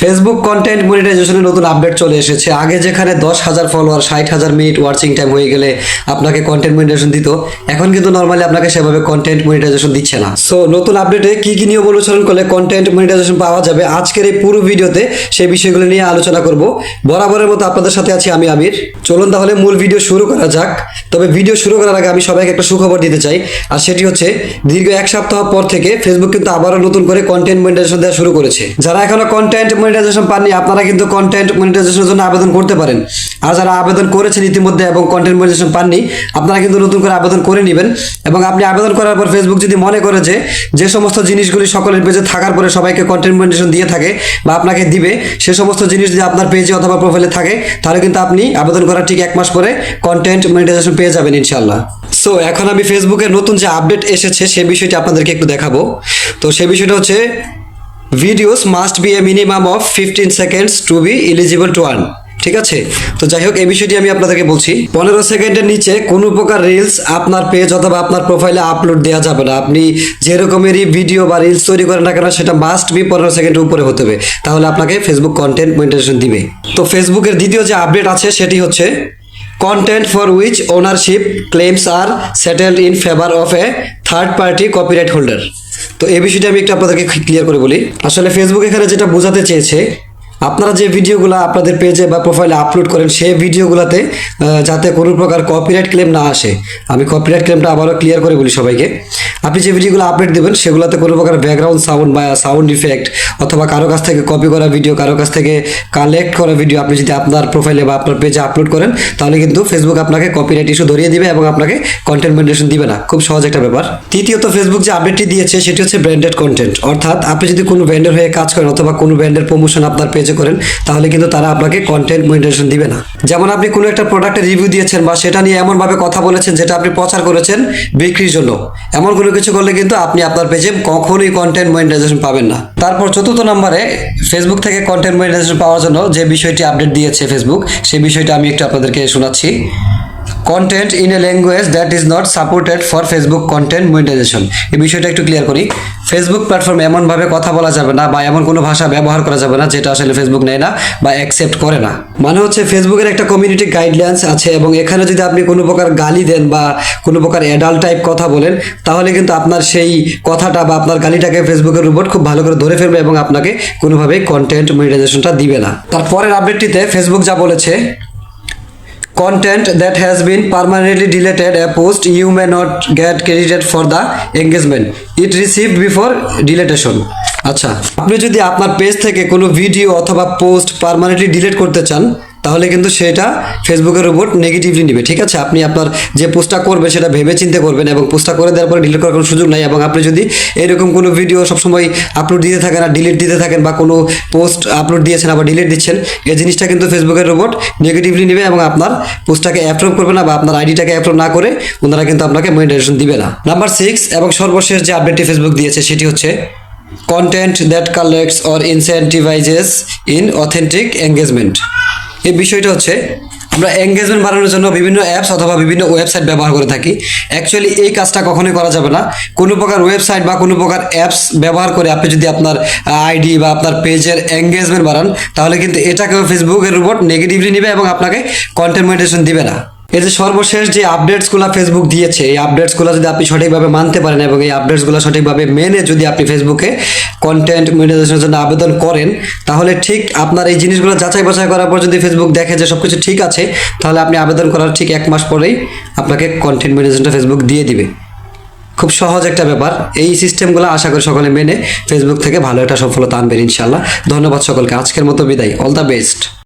Facebook content মনিটাইজেশনের নতুন update চলে এসেছে। আগে যেখানে দশ হাজার ফলোয়ার ষাট হাজার মিনিট ওয়াচিং টাইম হয়ে গেলে আপনাকে কন্টেন্ট মনিটাইজেশন দিত, এখন কিন্তু নর্মালি আপনাকে সেভাবে কন্টেন্ট মনিটাইজেশন দিচ্ছে না। সো নতুন আপডেটে কি কি নিয়ম অনুসরণ করলে কন্টেন্ট মনিটাইজেশন পাওয়া যাবে? আজকের এই পুরো ভিডিওতে সেই বিষয়গুলো নিয়ে আলোচনা করব। বরাবরের মতো আপনাদের সাথে আছি আমি আমির। চলুন তাহলে মূল ভিডিও শুরু করা যাক। তবে ভিডিও শুরু করার আগে আমি সবাইকে একটা সুখবর দিতে চাই। আর সেটি হচ্ছে, দীর্ঘ এক সপ্তাহ পর থেকে ফেসবুক কিন্তু আবারও নতুন করে কন্টেন্ট মনিটাইজেশন দেওয়া শুরু করেছে। যারা এখনও কন্টেন্ট মনিটাইজেশন পাননি, আপনারা কিন্তু কন্টেন্ট মনিটাইজেশনের জন্য আবেদন করতে পারেন। আর যারা আবেদন করেছেন ইতিমধ্যে এবং কন্টেন্ট মনিটাইজেশন পাননি, আপনারা কিন্তু নতুন করে আবেদন করে নেবেন। এবং আপনি আবেদন করার পর ফেসবুক যদি মনে করে যে যে সমস্ত জিনিসগুলি সকলের পেজে থাকার পরে সবাইকে কন্টেন্ট মনিটাইজেশন দিয়ে থাকে বা আপনাকে দিবে, সে সমস্ত জিনিস যদি আপনার পেজে অথবা প্রোফাইলে থাকে, তাহলে কিন্তু আপনি আবেদন করার ঠিক এক মাস পরে কন্টেন্ট মনিটাইজেশন পেয়ে যাবেন ইনশাল্লাহ সো এখন আমি ফেসবুকের নতুন যে আপডেট এসেছে, সে বিষয়টি আপনাদেরকে একটু দেখাবো। তো সেই বিষয়টা হচ্ছে videos must be a minimum of fifteen seconds to be eligible to earn ঠিক আছে? তো যাই হোক, এই বিষয়টি আমি আপনাদেরকে বলছি। পনেরো সেকেন্ডের নিচে কোনো প্রকার রিলস আপনার পেজ অথবা আপনার প্রোফাইলে আপলোড দেওয়া যাবে না। আপনি যে রকমেরই ভিডিও বা রিলস তৈরি করেন না কেন, সেটা মাস্ট বি পনেরো সেকেন্ডের উপরে হতে হবে। তাহলে আপনাকে ফেসবুক কন্টেন্ট মনিটাইজেশন দিবে। তো ফেসবুকের দ্বিতীয় যে আপডেট আছে, সেটি হচ্ছে content for which ownership claims are settled in favour of a third party copyright holder তো এই বিষয়টি আমি একটু আপনাদেরকে ক্লিয়ার করে বলি। আসলে ফেসবুক এখানে যেটা বোঝাতে চেয়েছে আপনারা যে ভিডিওগুলো আপনাদের পেজে বা প্রোফাইলে আপলোড করেন, সেই ভিডিওগুলোতে যাতে কোনো প্রকার কপিরাইট ক্লেম না আসে, আমি কপিরাইট ক্লেমটা আবারও ক্লিয়ার করে বলি সবাইকে। আপনি যে ভিডিওগুলো আপলোড দেবেন, সেগুলোতে কোনো প্রকার ব্যাকগ্রাউন্ড সাউন্ড বা সাউন্ড ইফেক্ট অথবা কারও কাছ থেকে কপি করা ভিডিও কারও কাছ থেকে কালেক্ট করা ভিডিও আপনি যদি আপনার প্রোফাইলে বা আপনার পেজে আপলোড করেন, তাহলে কিন্তু ফেসবুক আপনাকে কপিরাইট ইস্যু ধরিয়ে দিবে এবং আপনাকে কন্টেন্ট মনিটেশন দিবে না। খুব সহজ একটা ব্যাপার। তৃতীয়ত ফেসবুক যে আপডেটটি দিয়েছে, সেটি হচ্ছে ব্র্যান্ডেড কন্টেন্ট অর্থাৎ আপনি যদি কোনো ব্র্যান্ডের হয়ে কাজ করেন অথবা কোনো ব্র্যান্ডের প্রমোশন আপনার পেজে করেন, তাহলে কিন্তু তারা আপনাকে কন্টেন্ট মনিটাইজেশন দিবে না। যেমন আপনি কোনো একটা প্রোডাক্টের রিভিউ দিয়েছেন বা সেটা নিয়ে এমনভাবে কথা বলেছেন যেটা আপনি প্রচার করেছেন বিক্রির জন্য, এমন কোনো কিছু করলে কিন্তু আপনি আপনার পেজে কখনোই কন্টেন্ট মনিটাইজেশন পাবেন না। তারপর চতুর্থ নম্বরে ফেসবুক থেকে কন্টেন্ট মনিটাইজেশন পাওয়ার জন্য যে বিষয়টি আপডেট দিয়েছে ফেসবুক সেই বিষয়টা আমি একটু আপনাদেরকে শোনাচ্ছি। Content in a language that is not supported for Facebook content monetisation এই বিষয়টা একটু ক্লিয়ার করি। ফেসবুক প্ল্যাটফর্মে এমনভাবে কথা বলা যাবে না বা এমন কোনো ভাষা ব্যবহার করা যাবে না যেটা আসলে ফেসবুক নেয় না বা অ্যাকসেপ্ট করে না। মানে হচ্ছে ফেসবুকের একটা কমিউনিটি গাইডলাইন্স আছে এবং এখানে যদি আপনি কোনো প্রকার গালি দেন বা কোনো প্রকার অ্যাডাল্ট টাইপ কথা বলেন, তাহলে কিন্তু আপনার সেই কথাটা বা আপনার গালিটাকে ফেসবুকের রোবট খুব ভালো করে ধরে ফেলবে এবং আপনাকে কোনোভাবেই কন্টেন্ট মনিটাইজেশনটা দিবে না। তারপরের আপডেটটিতে ফেসবুক যা বলেছে content that has been permanently deleted a post you may not get credited for the engagement it received before deletion আচ্ছা আপনি যদি আপনার পেজ থেকে কোনো ভিডিও অথবা পোস্ট পার্মানেন্টলি ডিলিট করতে চান তাহলে কিন্তু সেটা ফেসবুকের উপর নেগেটিভলি নেবে, ঠিক আছে? আপনি আপনার যে পোস্টটা করবে সেটা ভেবে চিন্তে করবেন এবং পোস্টটা করে দেওয়ার পরে ডিলিট করার কোনো সুযোগ নাই এবং আপনি যদি এরকম কোনো ভিডিও সবসময় আপলোড দিতে থাকেন আর ডিলিট দিতে থাকেন বা কোনো পোস্ট আপলোড দিয়েছেন আবার ডিলিট দিচ্ছেন, এই জিনিসটা কিন্তু ফেসবুকের রোবট নেগেটিভলি নেবে এবং আপনার পোস্টটাকে অ্যাপ্রুভ করবে না বা আপনার আইডিটাকে অ্যাপ্রুভ না করে ওনারা কিন্তু আপনাকে মনিটাইজেশন দিবে না। নাম্বার সিক্স এবং সর্বশেষ যে আপডেটটি ফেসবুক দিয়েছে সেটি হচ্ছে content that collects or incentivises inauthentic engagement এই বিষয়টা হচ্ছে, আমরা এঙ্গেজমেন্ট বাড়ানোর জন্য বিভিন্ন অ্যাপস অথবা বিভিন্ন ওয়েবসাইট ব্যবহার করে থাকি। অ্যাকচুয়ালি এই কাজটা কখনোই করা যাবে না। কোনো প্রকার ওয়েবসাইট বা কোনো প্রকার অ্যাপস ব্যবহার করে আপনি যদি আপনার আইডি বা আপনার পেজের এঙ্গেজমেন্ট বাড়ান, তাহলে কিন্তু এটাকেও ফেসবুকের উপর নেগেটিভলি নেবে এবং আপনাকে কন্টেন্ট দিবে না। এই যে সর্বশেষ যে আপডেটসগুলো ফেসবুক দিয়েছে, এই আপডেটসগুলো যদি আপনি সঠিকভাবে মানতে পারেন এবং এই আপডেটসগুলো সঠিকভাবে মেনে যদি আপনি ফেসবুকে কন্টেন্ট মনিটাইজেশনের জন্য আবেদন করেন, তাহলে ঠিক আপনার এই জিনিসগুলো যাচাই বাছাই করার পর যদি ফেসবুক দেখে যে সব কিছু ঠিক আছে, তাহলে আপনি আবেদন করার ঠিক এক মাস পরেই আপনাকে কন্টেন্ট মনিটাইজেশনটা ফেসবুক দিয়ে দিবে। খুব সহজ একটা ব্যাপার। এই সিস্টেমগুলো আশা করি সকলে মেনে ফেসবুক থেকে ভালো একটা সফলতা আনবেন ইনশাল্লাহ ধন্যবাদ সকলকে। আজকের মতো বিদায়। All the best